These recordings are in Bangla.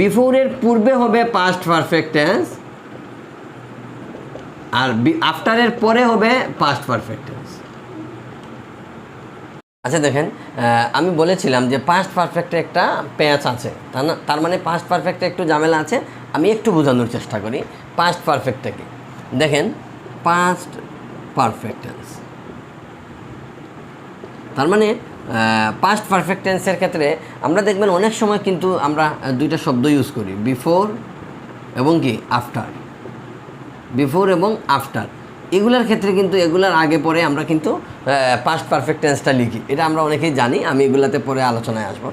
বিফোরের পূর্বে হবে পাস্ট পারফেক্ট টেন্স আর আফটারের পরে হবে পাস্ট পারফেক্ট টেন্স আচ্ছা দেখেন আমি বলেছিলাম যে পাস্ট পারফেক্টে একটা প্যাঁচ আছে। তার না, তার মানে পাস্ট পারফেক্টে একটু ঝামেলা আছে, আমি একটু বোঝানোর চেষ্টা করি পাস্ট পারফেক্টটা কি। দেখেন পাস্ট পারফেক্ট টেন্স তার মানে পাস্ট পারফেক্ট টেন্সের ক্ষেত্রে আমরা দেখবেন অনেক সময় কিন্তু আমরা দুইটা শব্দ ইউজ করি। বিফোর এবং কি? আফটার বিফোর এবং আফটার এগুলার ক্ষেত্রে কিন্তু এগুলার আগে পরে আমরা কিন্তু পাস্ট পারফেক্ট টেন্সটা লিখি। এটা আমরা অনেকেই জানি, আমি এগুলাতে পরে আলোচনায় আসব।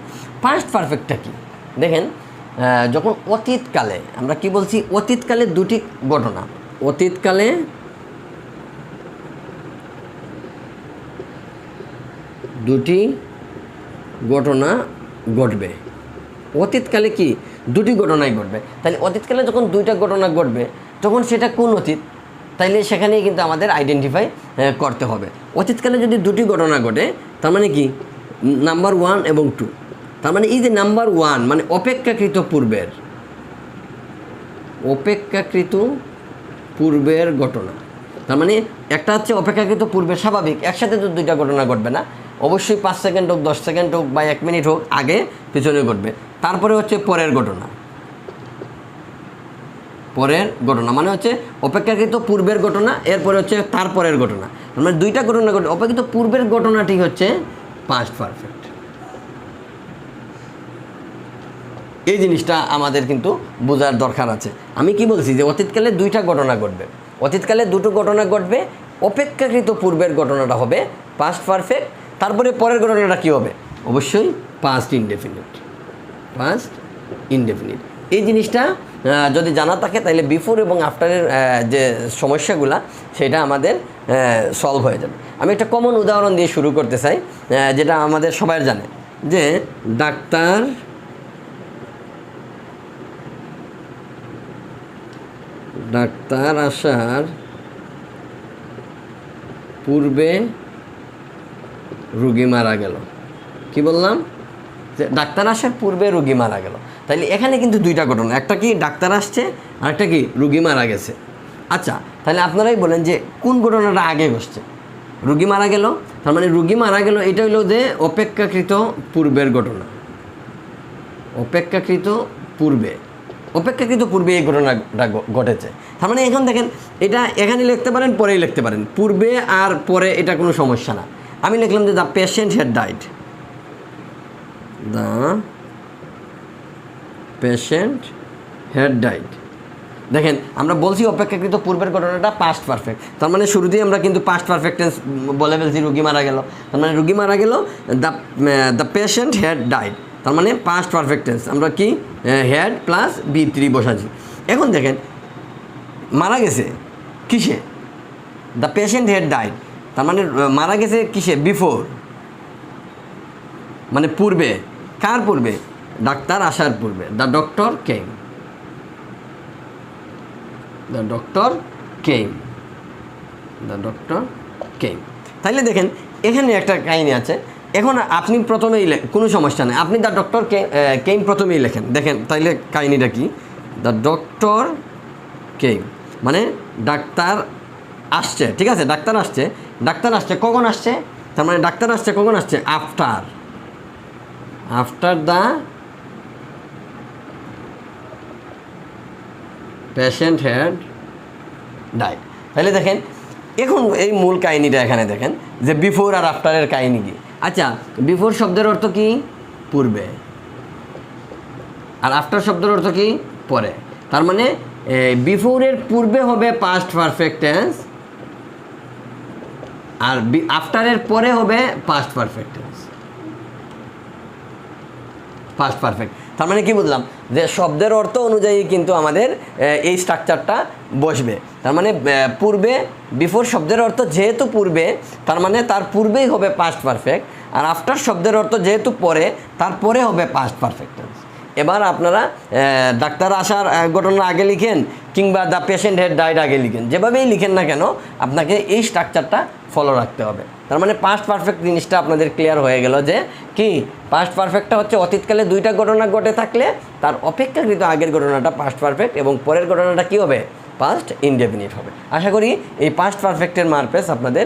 পাস্ট পারফেক্টটা কি? দেখেন যখন অতীতকালে, আমরা কি বলছি? অতীতকালে দুটি ঘটনা। অতীতকালে দুটি ঘটনা ঘটবে। অতীতকালে কি? দুটি ঘটনাই ঘটবে। তাহলে অতীতকালে যখন দুইটা ঘটনা ঘটবে, তখন সেটা কোন অতীত? তাইলে সেখানেই কিন্তু আমাদের আইডেন্টিফাই করতে হবে। অতীতকালে যদি দুটি ঘটনা ঘটে, তার মানে কি? নাম্বার ওয়ান এবং টু তার মানে এই যে নাম্বার ওয়ান মানে অপেক্ষাকৃত পূর্বের অপেক্ষাকৃত পূর্বের ঘটনা। তার মানে একটা হচ্ছে অপেক্ষাকৃত পূর্বের স্বাভাবিক, একসাথে তো দুইটা ঘটনা ঘটবে না। অবশ্যই পাঁচ সেকেন্ড হোক, দশ সেকেন্ড হোক বা এক মিনিট হোক, আগে পিছনে ঘটবে। তারপরে হচ্ছে পরের ঘটনা। পরের ঘটনা মানে হচ্ছে অপেক্ষাকৃত পূর্বের ঘটনা, এরপরে হচ্ছে তারপরের ঘটনা। মানে দুইটা ঘটনা ঘটে অপেক্ষিত পূর্বের ঘটনাটি হচ্ছে পাস্ট পারফেক্ট এই জিনিসটা আমাদের কিন্তু বোঝার দরকার আছে। আমি কি বলছি যে অতীতকালে দুইটা ঘটনা ঘটবে। অতীতকালে দুটো ঘটনা ঘটবে, অপেক্ষাকৃত পূর্বের ঘটনাটা হবে পাস্ট পারফেক্ট তারপরে পরের ঘটনাটা কী হবে? অবশ্যই পাস্ট ইনডেফিনিট পাস্ট ইনডেফিনিট এই জিনিসটা যদি জানা থাকে, তাহলে বিফোর এবং আফটারের যে সমস্যাগুলা, সেটা আমাদের সলভ হয়ে যাবে। আমি একটা কমন উদাহরণ দিয়ে শুরু করতে চাই যেটা আমাদের সবাই জানে, যে ডাক্তার ডাক্তার আসার পূর্বে রুগী মারা গেল। কি বললাম? যে ডাক্তার আসার পূর্বে রুগী মারা গেল। তাইলে এখানে কিন্তু দুইটা ঘটনা, একটা কি ডাক্তার আসছে, আর একটা কি রুগী মারা গেছে। আচ্ছা তাহলে আপনারাই বলেন যে কোন ঘটনাটা আগে ঘটছে? রুগী মারা গেল, তার মানে রুগী মারা গেল, এটা হলো যে অপেক্ষাকৃত পূর্বের ঘটনা। অপেক্ষাকৃত পূর্বে। অপেক্ষাকৃত পূর্বে এই ঘটনাটা ঘটেছে। তার মানে এখন দেখেন, এটা এখানে লিখতে পারেন, পরেই লিখতে পারেন। পূর্বে আর পরে এটা কোনো সমস্যা না। আমি লিখলাম যে the patient had died the patient had died দেখেন, আমরা বলছি অপেক্ষাকৃত পূর্বের ঘটনাটা পাস্ট পারফেক্ট তার মানে শুরুতেই আমরা কিন্তু পাস্ট পারফেক্ট বলে ফেলছি, রুগী মারা গেল। তার মানে রুগী মারা গেল the the patient had died তার মানে পাস্ট পারফেক্ট টেন্স আমরা কি হ্যাড প্লাস বি থ্রি বসাচ্ছি। এখন দেখেন, মারা গেছে, কিসে? দ্য পেশেন্ট হ্যাড ডাইড তার মানে মারা গেছে কিসে? বিফোর মানে পূর্বে। কার পূর্বে? ডাক্তার আসার পূর্বে। The doctor came the doctor came the doctor came তাইলে দেখেন, এখানে একটা কাহিনী আছে। এখন আপনি প্রথমেই কোনো সমস্যা নেই। আপনি দ্য ডক্টর কেম প্রথমেই লেখেন। দেখেন, তাইলে কাহিনীটা কি? দ্য ডক্টর কেম মানে ডাক্তার আসছে, ঠিক আছে? ডাক্তার আসছে। ডাক্তার আসছে, কখন আসছে? তার মানে ডাক্তার আসছে, কখন আসছে? After after the patient had died তাহলে দেখেন, এখন এই মূল কাহিনীটা এখানে দেখেন, যে বিফোর আর আফটারের কাহিনী কি? আচ্ছা বিফোর শব্দের অর্থ কি? পূর্বে। আর আফটার শব্দের অর্থ কি? পরে। তার মানে বিফোরের পূর্বে হবে পাস্ট পারফেক্ট টেন্স আর আফটারের পরে হবে past perfect tense past perfect তার মানে কি বুঝলাম? যে শব্দের অর্থ অনুযায়ী কিন্তু আমাদের এই স্ট্রাকচারটা বসবে। তার মানে পূর্বে বিফোর শব্দের অর্থ যেহেতু পূর্বে, তার মানে তার পূর্বেই হবে পাস্ট পারফেক্ট আর আফটার শব্দের অর্থ যেহেতু পরে তারপরে হবে পাস্ট পারফেক্ট এবার আপনারা ডাক্তার আসার ঘটনা আগে লিখেন কিংবা দ্য পেশেন্ট হেড ডাইড আগে লিখেন। যেভাবেই লিখেন না কেন, আপনাকে এই স্ট্রাকচারটা ফলো রাখতে হবে। তার মানে পাস্ট পারফেক্ট জিনিসটা আপনাদের ক্লিয়ার হয়ে গেল যে কি পাস্ট পারফেক্টটা হচ্ছে অতীতকালে দুইটা ঘটনা ঘটে থাকলে, তার অপেক্ষাকৃত আগের ঘটনাটা পাস্ট পারফেক্ট এবং পরের ঘটনাটা কি হবে? পাস্ট ইনডেফিনিট হবে। আশা করি এই পাস্ট পারফেক্টের মারপেস আপনাদের